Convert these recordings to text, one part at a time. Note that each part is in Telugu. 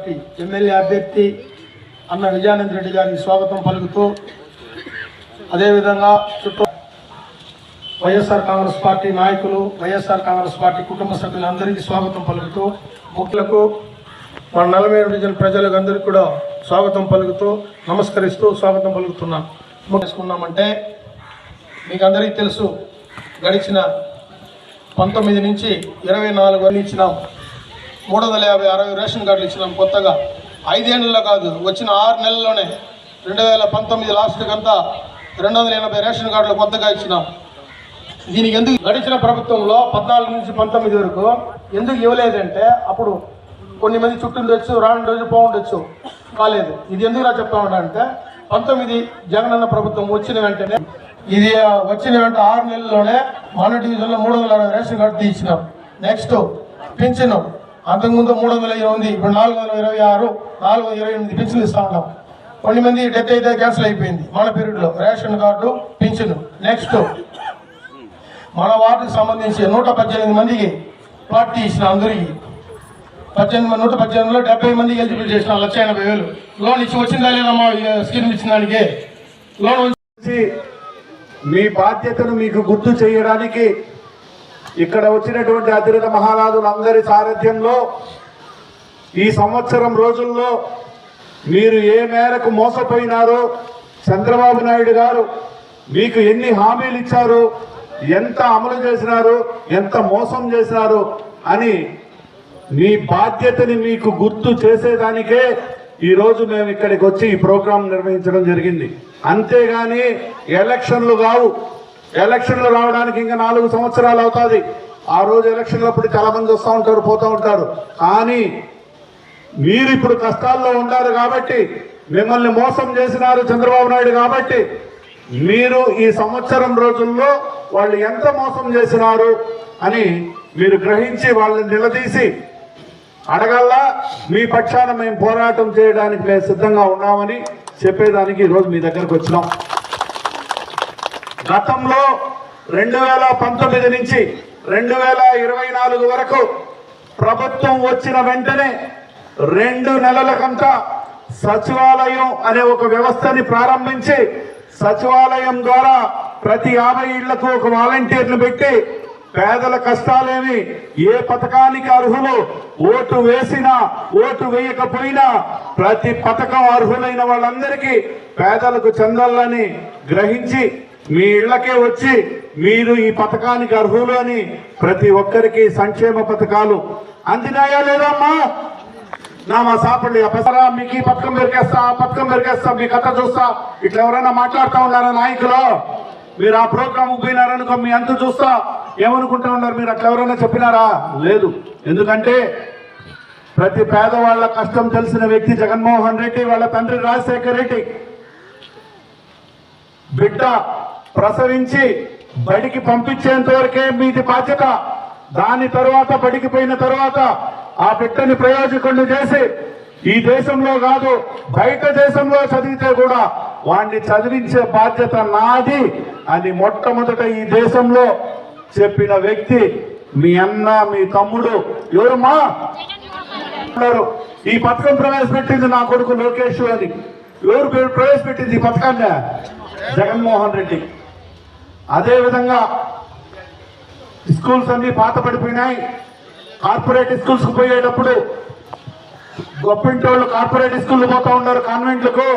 పార్టీ ఎమ్మెల్యే అభ్యర్థి అన్న విజయానంద రెడ్డి గారికి స్వాగతం పలుకుతూ అదేవిధంగా చుట్టూ వైఎస్ఆర్ కాంగ్రెస్ పార్టీ నాయకులు వైఎస్ఆర్ కాంగ్రెస్ పార్టీ కుటుంబ సభ్యులందరికీ స్వాగతం పలుకుతూ ముఖ్యులకు మన నలభై డివిజన్ ప్రజలకు అందరికీ కూడా స్వాగతం పలుకుతూ నమస్కరిస్తూ స్వాగతం పలుకుతున్నాం. చేసుకున్నామంటే మీకు అందరికీ తెలుసు గడిచిన పంతొమ్మిది నుంచి ఇరవై నాలుగు వరకు ఇచ్చినాం. మూడు వందల యాభై అరవై రేషన్ కార్డులు ఇచ్చినాం కొత్తగా. ఐదేళ్ళలో కాదు వచ్చిన ఆరు నెలల్లోనే రెండు వేల పంతొమ్మిది లాస్ట్కి అంతా రెండు వందల ఎనభై రేషన్ కార్డులు కొత్తగా ఇచ్చినాం. దీనికి ఎందుకు గడిచిన ప్రభుత్వంలో పద్నాలుగు నుంచి పంతొమ్మిది వరకు ఎందుకు ఇవ్వలేదంటే అప్పుడు కొన్ని మంది చుట్టుండొచ్చు రాని రోజు బాగుండొచ్చు కాలేదు. ఇది ఎందుకు ఇలా చెప్తా అంటే పంతొమ్మిది జగనన్న ప్రభుత్వం వచ్చిన వెంటనే ఇది వచ్చిన వెంటనే ఆరు నెలల్లోనే మన డివిజన్లో మూడు వందల అరవై రేషన్ కార్డు తీసినాం. నెక్స్ట్ పింఛను. అంతకుముందు మూడు వందల ఇరవై ఉంది ఇప్పుడు నాలుగు వందల ఇరవై ఆరు నాలుగు వందల ఇరవై ఎనిమిది పింఛన్లు ఇస్తా ఉంటాం కొన్ని మంది డెత్ అయితే క్యాన్సిల్ అయిపోయింది మన పీరియడ్లో. రేషన్ కార్డు పింఛను. నెక్స్ట్ మన వార్డుకి సంబంధించి నూట పద్దెనిమిది మందికి ప్లాట్ తీసిన అందరికి. పద్దెనిమిది నూట పద్దెనిమిదిలో డెబ్బై మందికి ఎలిజిబుల్ చేసిన లక్ష ఎనభై వేలు. లోన్ ఇచ్చి వచ్చిందా లేదమ్మా uh, స్కీమ్ ఇచ్చిన దానికి? లోన్ వచ్చి- మీ బాధ్యతను మీకు గుర్తు చేయడానికి ఇక్కడ వచ్చినటువంటి అతిరథ మహారాజులందరి సారథ్యంలో ఈ సంవత్సరం రోజుల్లో మీరు ఏ మేరకు మోసపోయినారో చంద్రబాబు నాయుడు గారు మీకు ఎన్ని హామీలు ఇచ్చారు ఎంత అమలు చేసినారు ఎంత మోసం చేసినారు అని మీ బాధ్యతని మీకు గుర్తు చేసేదానికే ఈరోజు మేము ఇక్కడికి వచ్చి ఈ ప్రోగ్రాం నిర్వహించడం జరిగింది. అంతేగాని ఎలక్షన్లు కావు. ఎలక్షన్లు రావడానికి ఇంకా నాలుగు సంవత్సరాలు అవుతుంది. ఆ రోజు ఎలక్షన్లప్పుడు చాలా మంది వస్తూ ఉంటారు పోతూ ఉంటారు. కానీ మీరు ఇప్పుడు కష్టాల్లో ఉన్నారు కాబట్టి మిమ్మల్ని మోసం చేసినారు చంద్రబాబు నాయుడు కాబట్టి మీరు ఈ సంవత్సరం రోజుల్లో వాళ్ళు ఎంత మోసం చేసినారు అని మీరు గ్రహించి వాళ్ళని నిలదీసి అడగల్లా మీ పక్షాన మేము పోరాటం చేయడానికి మేము సిద్ధంగా ఉన్నామని చెప్పేదానికి ఈరోజు మీ దగ్గరకు వచ్చినాం. గతంలో రెండు వేల పంతొమ్మిది నుంచి రెండు వేల ఇరవై నాలుగు వరకు ప్రభుత్వం వచ్చిన వెంటనే రెండు నెలలకంతా సచివాలయం అనే ఒక వ్యవస్థని ప్రారంభించి సచివాలయం ద్వారా ప్రతి యాభై ఇళ్ళకు ఒక వాలంటీర్ను పెట్టి పేదల కష్టాలేమి ఏ పథకానికి అర్హులు ఓటు వేసినా ఓటు వేయకపోయినా ప్రతి పథకం అర్హులైన వాళ్ళందరికీ పేదలకు చెందాలని గ్రహించి మీ ఇళ్ళకే వచ్చి మీరు ఈ పథకానికి అర్హులు అని ప్రతి ఒక్కరికి సంక్షేమ పథకాలు అందినాయా లేదమ్మా? నా మా సాపండి అప్పసరా మీకు ఈ పథకం పెరికేస్తా ఆ పథకం పెరికేస్తా మీ కథ చూస్తా. ఇట్లా ఎవరైనా మాట్లాడుతూ ఉన్నారా నాయకులు? మీరు ఆ ప్రోగ్రామ్ పోయినారనుకో మీ అంత చూస్తా. ఏమనుకుంటా ఉన్నారు మీరు? అట్లా ఎవరైనా చెప్పినారా? లేదు. ఎందుకంటే ప్రతి పేదవాళ్ళ కష్టం తెలిసిన వ్యక్తి జగన్మోహన్ రెడ్డి వాళ్ళ తండ్రి రాజశేఖర్ రెడ్డి. బిడ్డ ప్రసవించి బడికి పంపించేంత వరకే మీది బాధ్యత. దాని తర్వాత బడికి పోయిన తర్వాత ఆ బిడ్డని ప్రయోజకుడిని చేసి ఈ దేశంలో కాదు బయట దేశంలో చదివితే కూడా వాణ్ణి చదివించే బాధ్యత నాది అని మొట్టమొదట ఈ దేశంలో చెప్పిన వ్యక్తి మీ అన్న మీ తమ్ముడు ఎవరమ్మా? ఈ పథకం ప్రవేశపెట్టింది నా కొడుకు లోకేష్ అని. ఎవరు పేరు ప్రవేశపెట్టింది ఈ పథకాన్ని? జగన్మోహన్ రెడ్డి. అదేవిధంగా స్కూల్స్ అన్ని పాత పడిపోయినాయి. కార్పొరేట్ స్కూల్స్కు పోయేటప్పుడు గొప్పింటి వాళ్ళు కార్పొరేట్ స్కూల్ పోతా ఉన్నారు కాన్వెంట్లకు.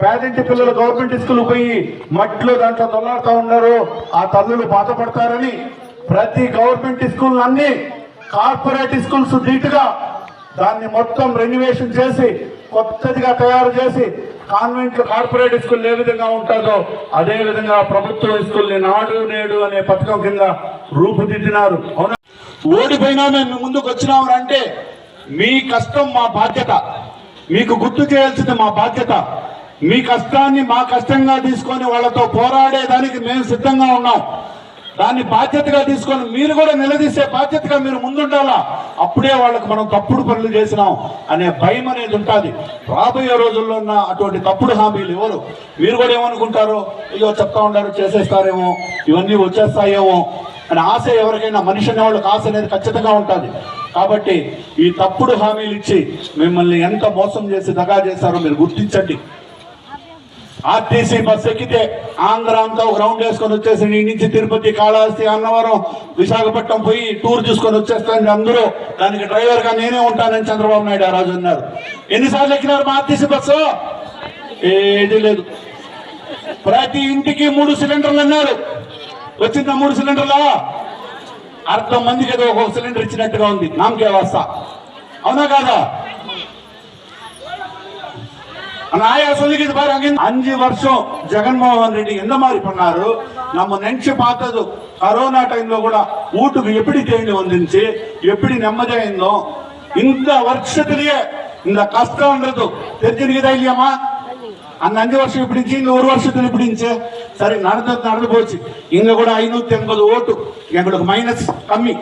పేదింటి పిల్లలు గవర్నమెంట్ స్కూల్ పోయి మట్టిలో దాంట్లో దొల్లాడుతూ ఉన్నారు. ఆ తల్లులు బాధపడతారని ప్రతి గవర్నమెంట్ స్కూల్ అన్ని కార్పొరేట్ స్కూల్స్ ధీటుగా దాన్ని మొత్తం రెన్యువేషన్ చేసి కొత్తదిగా తయారు చేసి కాన్వెంట్ కార్పొరేట్ స్కూల్ ఏ విధంగా ఉంటుందో అదే విధంగా ప్రభుత్వ స్కూల్ నాడు నేడు అనే పథకం కింద రూపుదిద్దినారు. అవునా? ఓడిపోయినా మేము ముందుకు వచ్చినాము అంటే మీ కష్టం మా బాధ్యత. మీకు గుర్తు చేయాల్సింది మా బాధ్యత. మీ కష్టాన్ని మా కష్టంగా తీసుకొని వాళ్ళతో పోరాడేదానికి మేము సిద్ధంగా ఉన్నాం. దాన్ని బాధ్యతగా తీసుకొని మీరు కూడా నిలదీసే బాధ్యతగా మీరు ముందుండాలా? అప్పుడే వాళ్ళకి మనం తప్పుడు పనులు చేసినాం అనే భయం అనేది ఉంటుంది. రాబోయే రోజుల్లో ఉన్న అటువంటి తప్పుడు హామీలు ఎవరు? మీరు కూడా ఏమనుకుంటారు? అయ్యో చెప్తా ఉంటారు చేసేస్తారేమో ఇవన్నీ వచ్చేస్తాయేమో అని ఆశ ఎవరికైనా మనిషి అనే వాళ్ళకి ఆశ అనేది ఖచ్చితంగా ఉంటుంది. కాబట్టి ఈ తప్పుడు హామీలు ఇచ్చి మిమ్మల్ని ఎంత మోసం చేసి దగా చేశారో మీరు గుర్తించండి. ఆర్టీసీ బస్ ఎక్కితే ఆంధ్ర అంతా ఒక రౌండ్ వేసుకొని వచ్చేసి నీ నుంచి తిరుపతి కాళహస్తి అన్నవరం విశాఖపట్నం పోయి టూర్ చూసుకొని వచ్చేస్తాను అందరూ. దానికి డ్రైవర్గా నేనే ఉంటానని చంద్రబాబు నాయుడు ఆ రోజు అన్నారు. ఎన్నిసార్లు ఎక్కినారు మా ఆర్టీసీ బస్సు? ఏది లేదు. ప్రతి ఇంటికి మూడు సిలిండర్లు అన్నారు. వచ్చిందా మూడు సిలిండర్లా? అర్థం మందికి ఏదో ఒక సిలిండర్ ఇచ్చినట్టుగా ఉంది. నామకే వ్యవస్థ అవునా కాదా? நாயா சொல்லிக்கிட்டு பாருங்க அஞ்சு வருஷம் ஜெகன்மோகன் ரெட்டி எந்த மாதிரி பண்ணாரு நம்ம நினைச்சு பார்த்தது கரோனா டைம்ல கூட வீட்டுக்கு எப்படி தேங்கி வந்துருந்துச்சு எப்படி நிம்மதியா இருந்தோம் இந்த வருஷத்திலேயே இந்த கஷ்டம்ன்றது தெரிஞ்சிருக்குதா இல்லையாமா அந்த அஞ்சு வருஷம் இப்படி இருந்துச்சு இந்த ஒரு வருஷத்துல இப்படி சரி நடந்தது நடந்து போச்சு இங்க கூட ஐநூத்தி எண்பது ஓட்டு எங்களுக்கு மைனஸ் கம்மி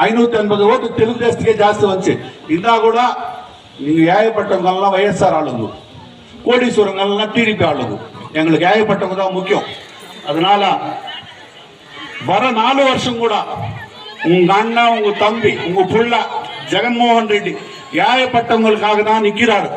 ஐநூத்தி எண்பது ஓட்டு தெலுங்கு தேசத்துக்கே ஜாஸ்தி வந்துச்சு இந்தா கூட நீங்க ஏகப்பட்டவங்கெல்லாம் வயசார் ஆளுங்க கோடீஸ்வரங்கள்லாம் டிடிபி ஆளுது. எங்களுக்கு ஏகப்பட்டவங்க தான் முக்கியம். அதனால வர நாலு வருஷம் கூட உங்க அண்ணா உங்க தம்பி உங்க புள்ள ஜெகன்மோகன் ரெட்டி ஏகப்பட்டவங்களுக்காக தான் நிற்கிறாரு